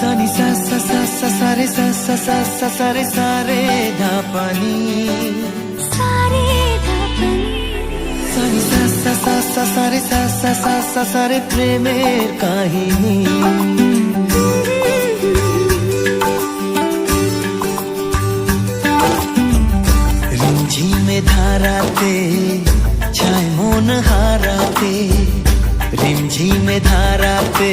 সানি সা সা সা সা সা রে সা সা সা সা সা রে সা রে ধা পানি सारे ধাপনি সানি সা সা সা সা সা রে সা সা সা সা সা রে প্রেমের কাহিনী রিমঝিমে ধারাতে ছায় মন হারাতে রিমঝিমে ধারাতে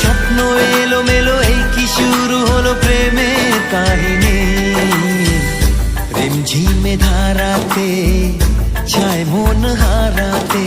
স্বপ্ন এলো মেলো এই কি শুরু হলো প্রেমের কাহিনী? রিমঝিমে ধারাতে ছায় মন হারাতে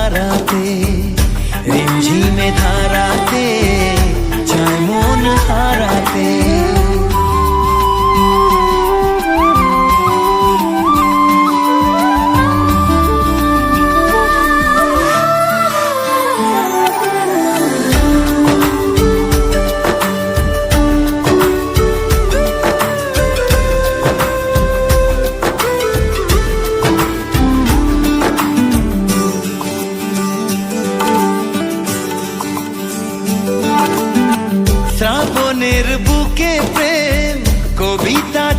হারাতে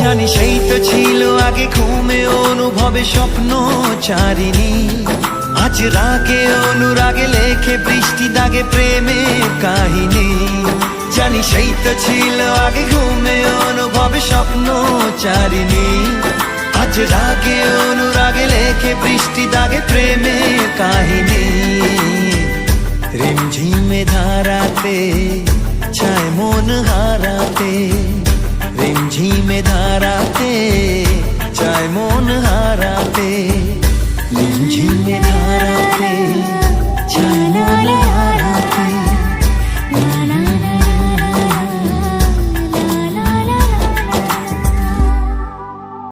জানি সেই তো ছিল আগে ঘুমে অনুভবে স্বপ্ন চারিনি আজ রাগে অনুরাগে লেখে বৃষ্টি দাগে প্রেমের কাহিনী। জানি সেই তো ছিল আগে ঘুমে অনুভবে স্বপ্ন চারিনি আজ রাগে অনুরাগে লেখে বৃষ্টি দাগে প্রেমের কাহিনী। রিমঝিমে ধারাতে, ছায় মন হারাতে রিমঝিমে ধারাতে চায় মন হারাতে